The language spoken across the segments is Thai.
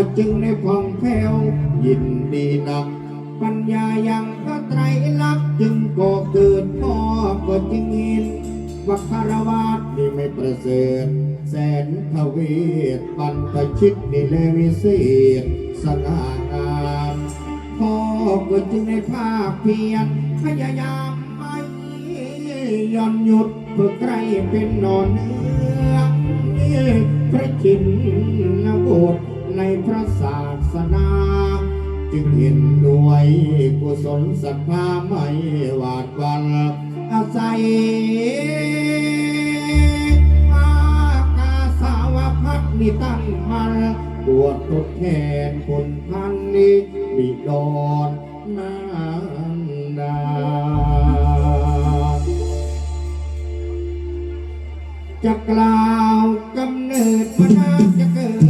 ็จึงได้ผ่องแผ้วยินดีนัก ปัญญายังก็ไตรลักษณ์จึงก็เกิดพ่อก็จึงเห็นวัคารวาสนี่ไม่ประเสริฐแสนทวีตปันตชิดนี่แลวิเศษสง่างามพ่อก็จึงในภาคเพียรพยายามไม่ย่อนหยุดเพื่อใครเป็นนอนเนื้อพระจินนบท ในพระศาสนา จึงเห็นด้วยกุศลศรัทธาไม่หวาดหวั่นอาศัยอากาสาวพัดมีตั้งมันบวชทดแทนคนพันนี้บิดอนนานดาจะกล่าวกำเนิดพนาจะเกิด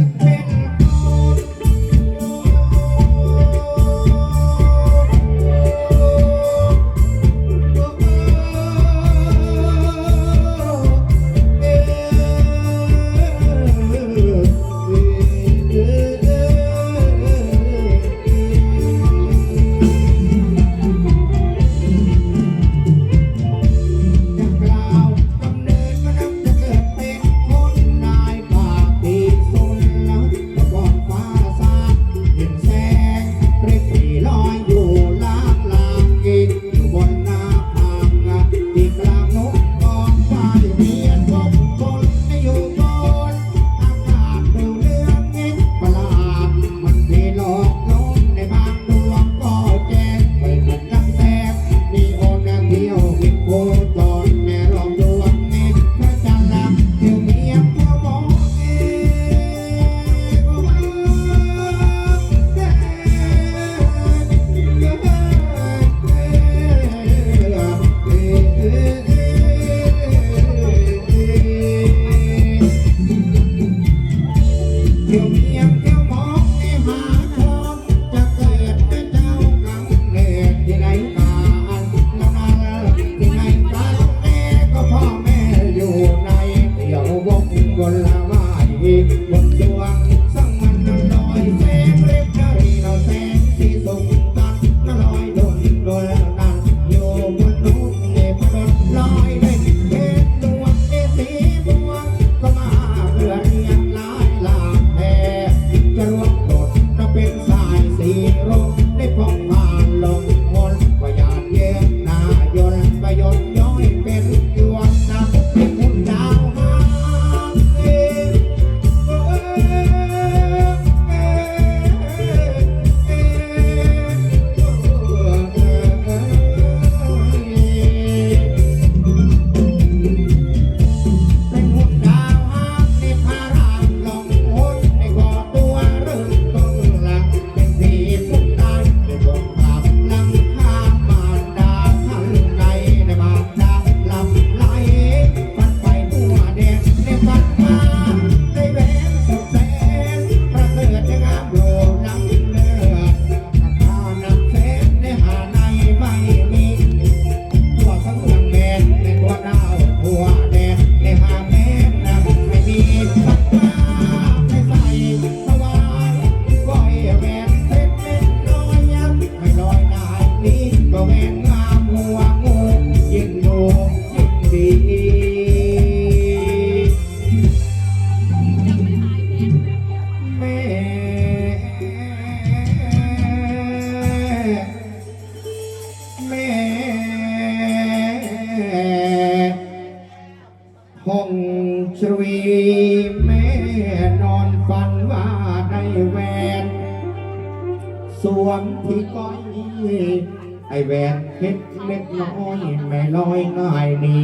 อยไม่ลอยง่ายดี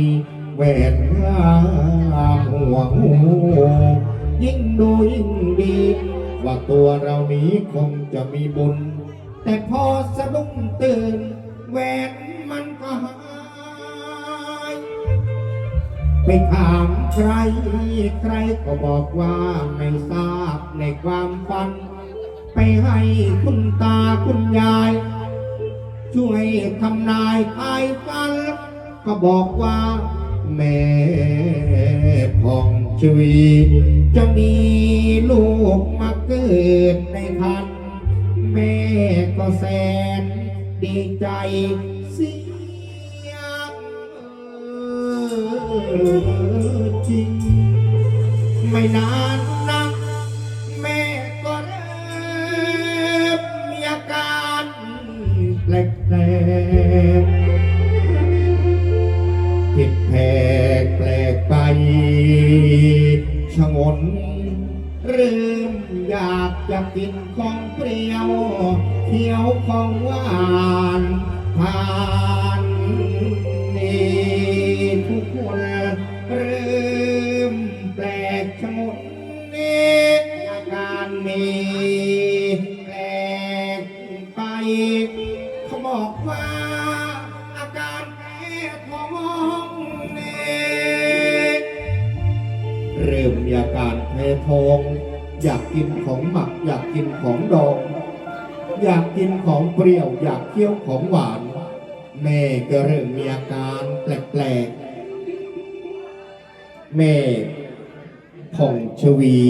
เวทหัวหูยิ่งดูยิ่งดี ว่าตัวเรานี้คงจะมีบุญ แต่พอสะดุ้งตื่นแหวนมันก็หายไปถามใคร ใครก็บอกว่าไม่ทราบในความฝัน ไปให้คุณตาคุณยาย ช่วยทำนายทายฟัน ก็บอกว่า แม่พองชวีจะมีลูกมาเกิดในทัน แม่ก็แสนดีใจเสียงจริง ไม่นาน ชะงนเริ่มอยากจะกินของเปรี้ยวเคี้ยวของหวานทานนี่ทุกคนเริ่มแปลกชะงนนี่อาการมี การแพทองอยากกินของหมัก อยากกินของดอง อยากกินของเปรี้ยว อยากเคี้ยวของหวาน แม่ก็เริ่มมีอาการแปลกๆ แม่ผ่องชวี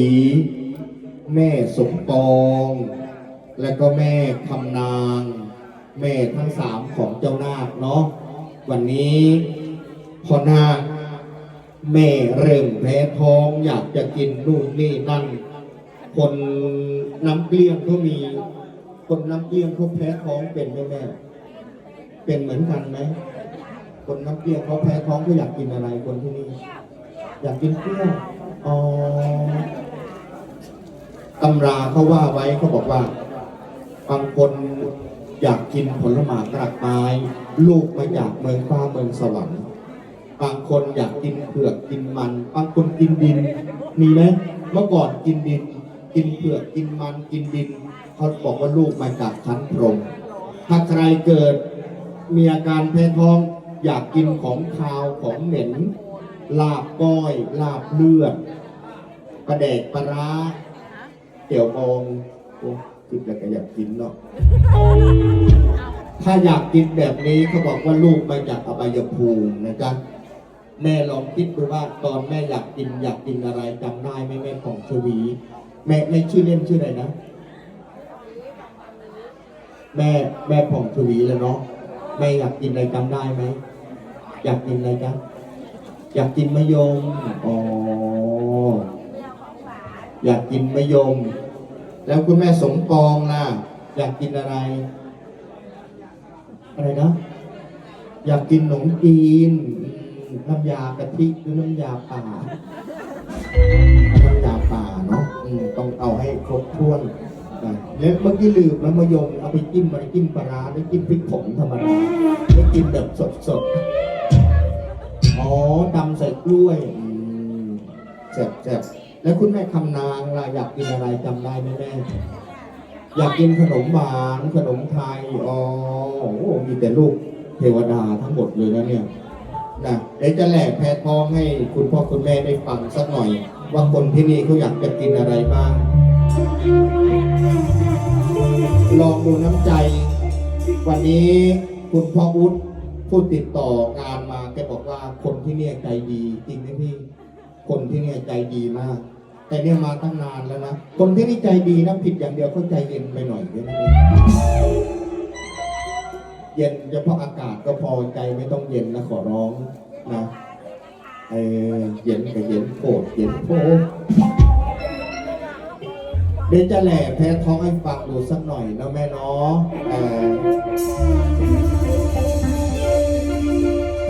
แม่สมปอง และก็แม่คำนาง แม่ทั้งสามของเจ้านาคเนาะวันนี้พ่อนาค แม่เริ่มแพ้ท้องอยากจะกินนู่นนี่นั่น คนน้ำเกลี้ยงก็มี คนน้ำเกลี้ยงเขาแพ้ท้องเป็นไหมแม่ เป็นเหมือนกันไหม คนน้ำเกลี้ยงเขาแพ้ท้องเขาอยากกินอะไรคนที่นี่ อยากกินเปรี้ยวอ๋อตำราเขาว่าไว้เขาบอกว่า บางคนอยากกินผลไม้กระไม้ลูกมาจากเมืองฟ้าเมืองสวรรค์ บางคนอยากกินเผือกกินมัน บางคนกินดิน มีไหมเมื่อก่อนกินดิน กินเผือกกินมันกินดินเขาบอกว่าลูกมาจากชั้นพรมถ้าใครเกิดมีอาการแพ้ท้องอยากกินของคาวของเหม็นลาบก้อย ลาบเลือดปลาแดกปลาร้าเตี๋ยวบองโอ้คิดแล้วก็อยากกินเนาะถ้าอยากกินแบบนี้เขาบอกว่าลูกมาจากอบายภูมินะจ๊ะ แม่ลองคิดดูว่าตอนแม่อยากกินอยากกินอะไรจำได้ไหมแม่ของชวี แม่แม่ชื่อเล่นชื่ออะไรนะ แม่แม่ผ่องชวีแล้วเนาะแม่อยากกินอะไรจำได้ไหมอยากกินอะไรจ๊ะอยากกินมะยมอ๋ออยากกินมะยม แล้วคุณแม่สมปองล่ะ อยากกินอะไร อะไรนะ อยากกินขนมจีน น้ำยากะทิหรือน้ำยาป่า น้ำยาป่าเนาะอืมต้องเอาให้ครบถ้วนนะแล้วเมื่อกี้ลืมแล้วมายมเอาไปจิ้มอะไรจิ้มปลาร้าได้จิ้มพริกผงธรรมดาได้กินแบบสดๆ อ๋อตำใส่กล้วยอืมแซ่บๆแล้วคุณแม่คำนางล่ะอยากกินอะไรจำได้ไหมแม่ อยากกินขนมหวานขนมไทย อ๋อโอ้โหมีแต่ลูกเทวดาทั้งหมดเลยนะเนี่ย นะเดี๋ยวจะแหลกแพทองให้คุณพ่อคุณแม่ได้ฟังสักหน่อย ว่าคนที่นี่เขาอยากจะกินอะไรบ้าง ลองดูน้ำใจ วันนี้คุณพ่ออุ๊ดผู้ติดต่องานมาแกบอกว่าคนที่เนี่ยใจดีจริงไหมพี่ คนที่เนี่ยใจดีมาก แต่เนี่ยมาตั้งนานแล้วนะ คนที่นี่ใจดีนะผิดอย่างเดียวเขาใจเย็นไปหน่อยแค่นั้นเอง เย็นเฉพาะอากาศก็พอใจไม่ต้องเย็นนะขอร้องนะเออเย็นกับเย็นโผดเย็นโผดเดี๋ยวจะแหล่แพ้ท้องให้ฟังดูสักหน่อยนะแม่เนาะเอ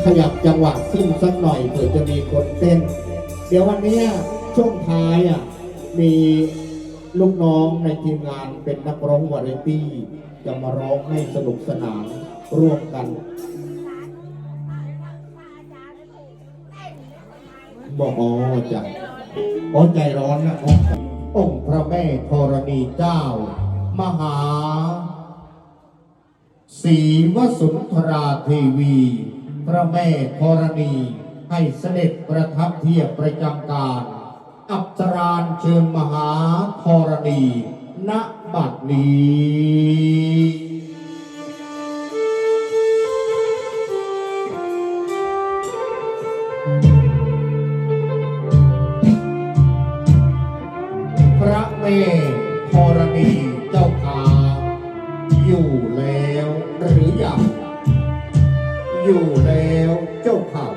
ขยับจังหวะขึ้นสักหน่อยเผื่อจะมีคนเต้น เดี๋ยววันนี้ช่วงท้ายอะมีลูกน้องในทีมงานเป็นนักร้องวาไรตี้จะมาร้องให้สนุกสนาน ร่วมกัน บอกอ๋อจ้ะอ๋อใจร้อนนะอ๋อองค์พระแม่ธรณีเจ้า มหาศรีวสุนทราเทวี พระแม่ธรณีให้เสด็จประทับเทียบประจำการ อัปสรานเชิญมหาธรณี ณบัดนี้ อยู่แล้วหรือยังอยู่แล้วเจ้าข่า